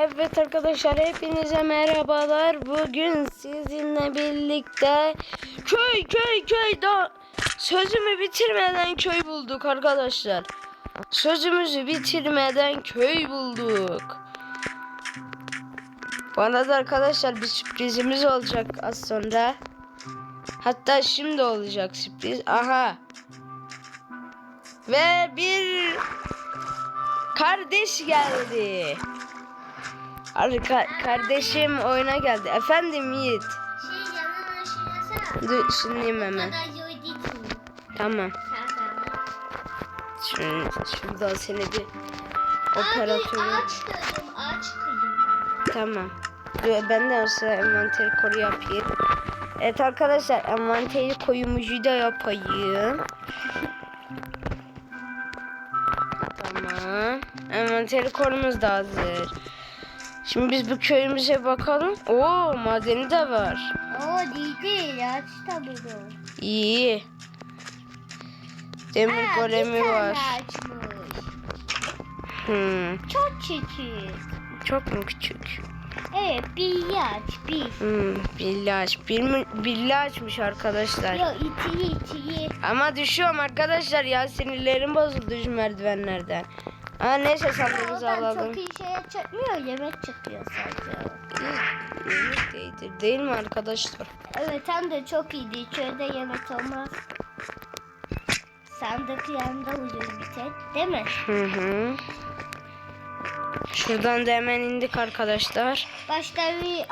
Evet arkadaşlar hepinize merhabalar. Bugün sizinle birlikte köy köy köy da sözümü bitirmeden köy bulduk arkadaşlar. Sözümüzü bitirmeden köy bulduk. Bana da arkadaşlar bir sürprizimiz olacak az sonra. Hatta şimdi olacak sürpriz. Aha. Ve bir kardeş geldi. Arka, kardeşim oyuna geldi. Efendim Yiğit. Şey yanına aşırasana. Dur hemen. Tamam. Tamam. Şunu, şurada seni bir Abi operatörü. ağaç kırdım, ağaç kırdım. Tamam. Dur, ben de o sıra envanteri koru yapayım. Evet arkadaşlar envanteri koyumucu da yapayım. Tamam. Envanteri korumuz da hazır. Şimdi biz bu köyümüze bakalım. Oo madeni de var. Oo değildi, ağaç da burada. İyi. Demir Aa, golemi var. ağaçmış. Hmm, Çok küçük. çok mu küçük? Evet, bir ağaç, bir. Hmm, billaç. Bir, billaçmış arkadaşlar. Yok, itiyi, itiyi. Ama düşüyorum arkadaşlar ya sinirlerim bozuldu şu merdivenlerden. Aa neyse sandığımızı alalım. çok iyi şey çıkmıyor, yemek çıkıyor sadece. Yemek de iyidir değil mi arkadaşlar? Evet, hem de çok iyiydi. Köyde yemek olmaz. Sandık yanında uyuyor bir tek, değil mi? Hı hı. Şuradan da hemen indik arkadaşlar. Başta bir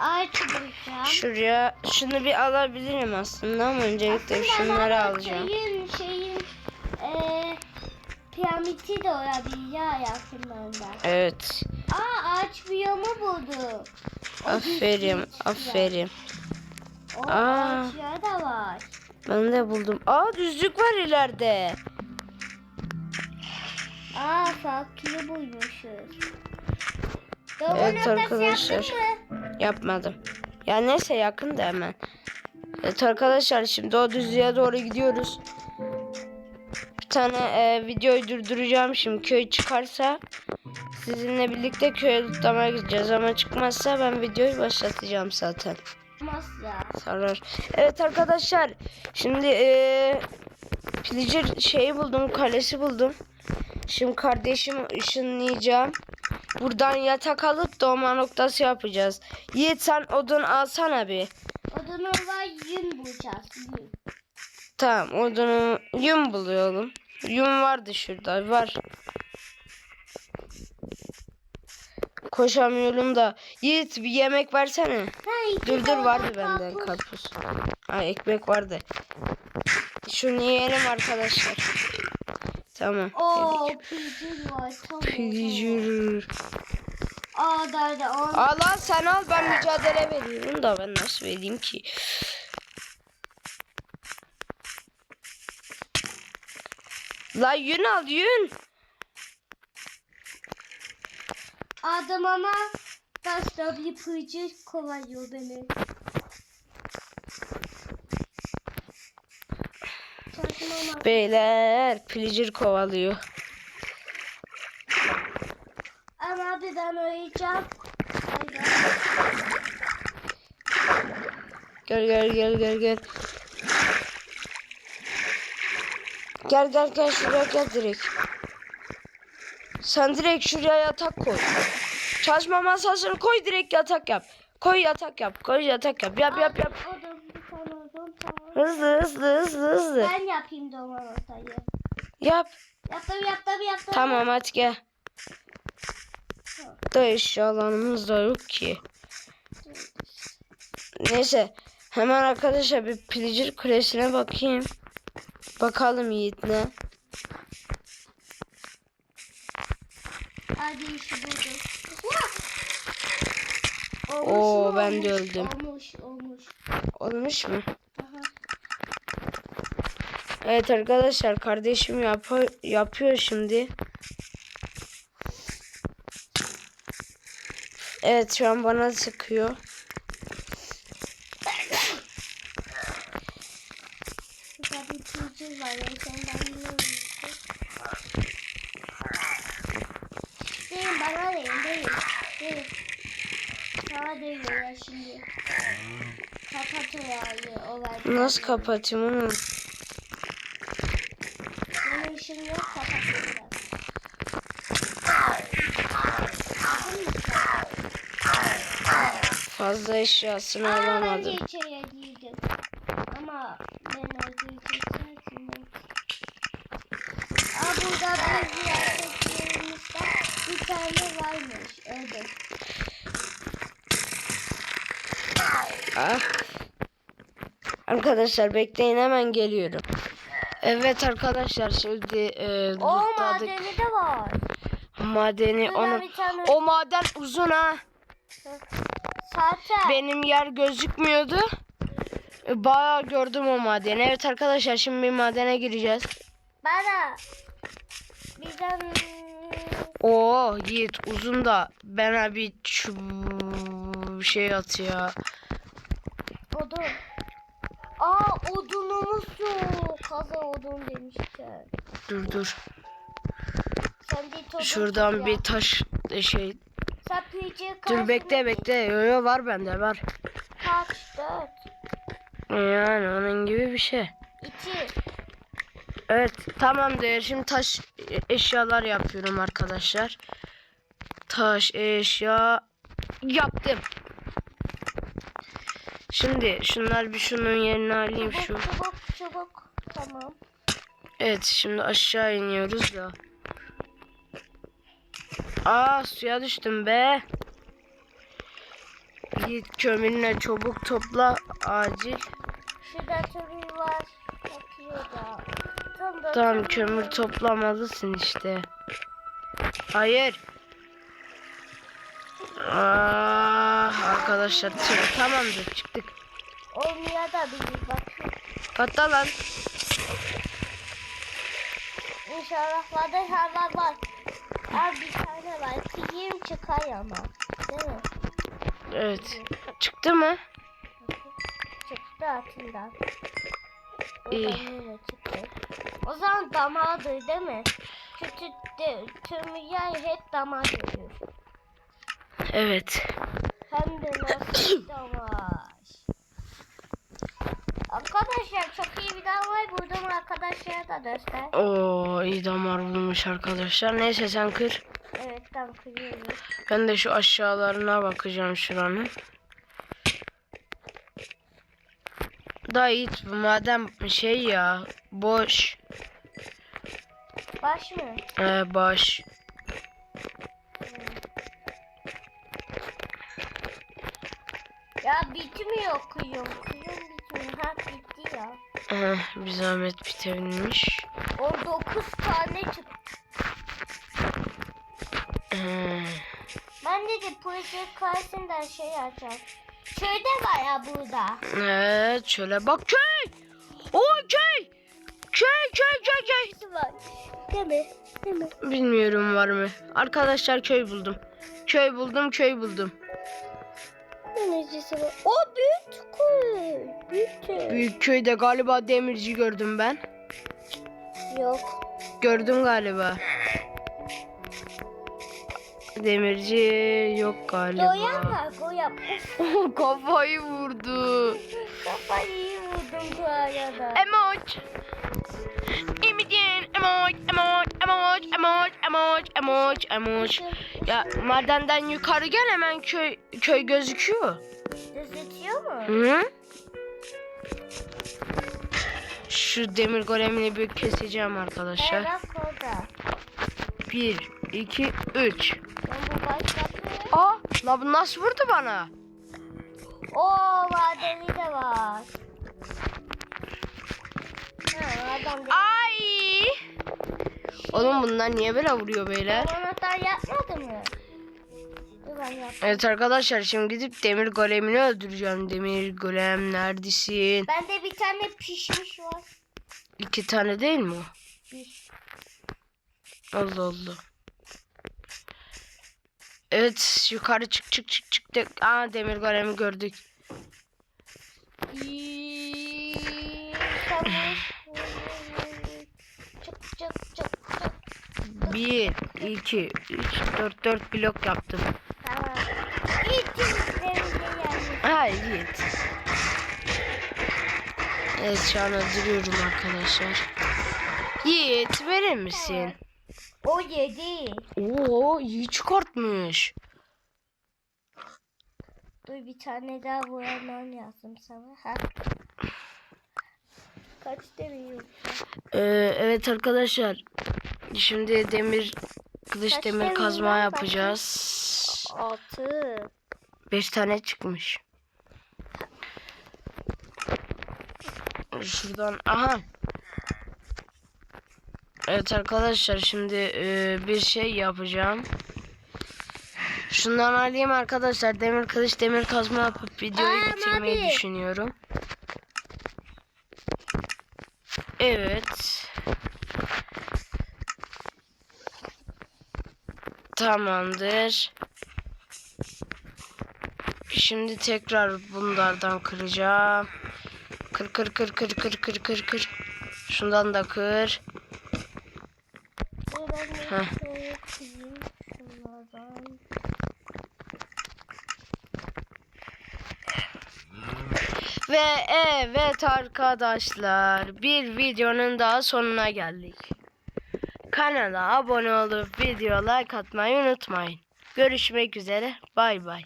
ağaç, bulacağım. Şuraya şunu bir alabilirim aslında ama öncelikle Aslında şunları alacağım. Şeyin eee piramidi de olabilir ya yakınlarında. Evet. Aa ağaç biyomu buldu. O Aferin, aferin. O Aa. ağaçlar da var. Ben de buldum. Aa düzlük var ileride. Aa farklı bulmuşuz. Doğru Evet arkadaşlar. Yapmadım. Ya neyse yakın da hemen. Evet arkadaşlar şimdi o düzlüğe doğru gidiyoruz. Bir tane e, videoyu durduracağım şimdi köy çıkarsa sizinle birlikte köye tutlamaya gideceğiz ama çıkmazsa ben videoyu başlatacağım zaten. Masla. Sarar. Evet arkadaşlar şimdi e, pillager şeyi buldum kalesi buldum. Şimdi kardeşimi ışınlayacağım. Buradan yatak alıp doğma noktası yapacağız. Yiğit sen odun alsana bir. Odunu var yün bulacağız. Yün. Tamam odunu yum buluyorum. Yum vardı şurada var. Koşamıyorum da. Yiğit bir yemek versene. Ha, Dur dur vardı bende karpuz. Ha ekmek vardı. Şunu yiyelim arkadaşlar. Tamam. Oo pigeon var. Tamam. Pillager. Aa derdi. Al al sen al ben mücadele veriyorum da ben nasıl vereyim ki? La yün al yün. Adam ama başta bir pıcı kovalıyor beni. Beyler pillager kovalıyor. Ama bir ben arayacağım. Gel gel gel gel gel. Gel gel gel şuraya gel direkt. Sen direkt şuraya yatak koy. Çalışma masasını koy direkt yatak yap. Koy yatak yap. Koy yatak yap. Yap yap yap. Hızlı hızlı hızlı hızlı. Ben yapayım doman ortayı. Yap. Yaptım yaptım yaptım. Tamam hadi gel. Da eşyalarımız da yok ki. Neyse. Hemen arkadaşlar bir pillager kulesine bakayım. Bakalım Yiğit ne? Hadi işi buldum. Oo, mu, ben de olmuş, öldüm. Olmuş olmuş. Olmuş mu? Aha. Evet arkadaşlar kardeşim yapıyor, yapıyor şimdi. Evet şu an bana sıkıyor. Burada bir pıcı var. Ya sen ben bilmiyorum. Değil bana değil değil. Dur. Sana değiyor ya şimdi. Kapat olayı. Olay. Nasıl kapatayım onu? Benim işim yok kapatacağım. Fazla eşyasını Aa ben de alamadım. içeriye girdim. Ama ben orayı kesersin. Aa burada bir ziyafetlerimizde bir tane varmış. Evet. Ah. Arkadaşlar bekleyin hemen geliyorum. Evet arkadaşlar şimdi e, O lootladık. madeni de var. madeni onu bir tane- o maden uzun ha. Zaten. Benim yer gözükmüyordu. E, Bayağı gördüm o madeni. Evet arkadaşlar şimdi bir madene gireceğiz. Bana. Bizden Oo Yiğit uzun da bana bir çu- şey at ya. Odun. Aa odunumuz yok. Kaza odun demişler. Dur dur. Sen git odun Şuradan bir taş e, şey. Sen piyici Dur bekle bekle. Yo yo var bende var. Kaç? Dört. Yani onun gibi bir şey. İki. Evet tamamdır. Şimdi taş e, eşyalar yapıyorum arkadaşlar. Taş eşya yaptım. Şimdi şunlar bir şunun yerine alayım şu. Çabuk çabuk çabuk. Tamam. Evet şimdi aşağı iniyoruz da. Aa suya düştüm be. Git kömürüne çabuk topla acil. Şurada kömür var. Bakıyor. Tam da Tamam kömür toplamalısın işte. Hayır. Ah arkadaşlar tüh, tamamdır çıktık. Olmaya da bilir bak. Hatta lan. İnşallah vardır hava var. Abi bir tane var. Kıyım çıkar ama. Değil mi? Evet. Çıktı mı? Çıktı atından. İyi. Çıktı. O zaman damardır değil mi? Çünkü tüm yer hep damar görüyor. Evet. Hem de nasıl damar. Arkadaşlar çok iyi bir dam var. Buradan arkadaşlara da göster. Oo iyi damar bulmuş arkadaşlar. Neyse sen kır. Evet tam kırıyoruz. Ben de şu aşağılarına bakacağım şuranın. Da bu madem şey ya boş. Baş mı? Ee, boş. Ya bitmiyor kıyım. Kıyım bitmiyor. Ha bitti ya. Eh, bir zahmet bitebilmiş. 19 tane çıktı. Ee, Ben de proje karşısından şey açacağım. Şöyle var ya burada. evet şöyle bak köy. O köy. Köy köy köy köy. Var. Değil mi? Değil mi? Bilmiyorum var mı. Arkadaşlar köy buldum. Köy buldum köy buldum. Denizcisi var. O büyük köy. Büyük köy. Büyük köyde galiba demirci gördüm ben. Yok. Gördüm galiba. Demirci yok galiba. Doyan var. Doyan. Kafayı vurdu. Kafayı vurdum bu arada. Emoç. İmidin. Emoç. Emoç. Emoç. Emoç. Emoç. Emoç. Emoç. Ya madenden yukarı gel hemen köy köy gözüküyor. Gözüküyor mu? Hı? Şu demir golemini bir keseceğim arkadaşlar. Evet orada. 1, 2, 3. Ben bu başlattım. Aa, la bu nasıl vurdu bana? Oo vadeli de var. Ha adam da Ay! Oğlum bunlar niye böyle vuruyor beyler? anahtar yapmadı mı? Evet arkadaşlar şimdi gidip demir golemini öldüreceğim. Demir golem neredesin? Bende bir tane pişmiş var. İki tane değil mi? Bir. Allah Allah. Evet yukarı çık çık çık çık. De Aa demir golemi gördük. İyi, Tamam. Çık çık çık çık. 1, 2, 3, 4, 4 blok yaptım. Tamam. Hayır Yiğit. Evet şu an öldürüyorum arkadaşlar. Yiğit verir misin? O yedi. Oo iyi çıkartmış. Dur bir tane daha vurandan yazdım sana. Ha. Kaç demiyor? Ee, evet arkadaşlar. Şimdi demir kılıç Kaç demir kazma yapacağız. Altı. 5 tane çıkmış. Şuradan aha. Evet arkadaşlar şimdi e, bir şey yapacağım. Şundan alayım arkadaşlar. Demir kılıç demir kazma yapıp videoyu Aa, bitirmeyi Mavi. düşünüyorum. Evet. Tamamdır. Şimdi tekrar bunlardan kıracağım. Kır kır kır kır kır kır kır kır. Şundan da kır. Heh. Ve evet arkadaşlar bir videonun daha sonuna geldik. Kanala abone olup video like atmayı unutmayın. Görüşmek üzere. Bay bay.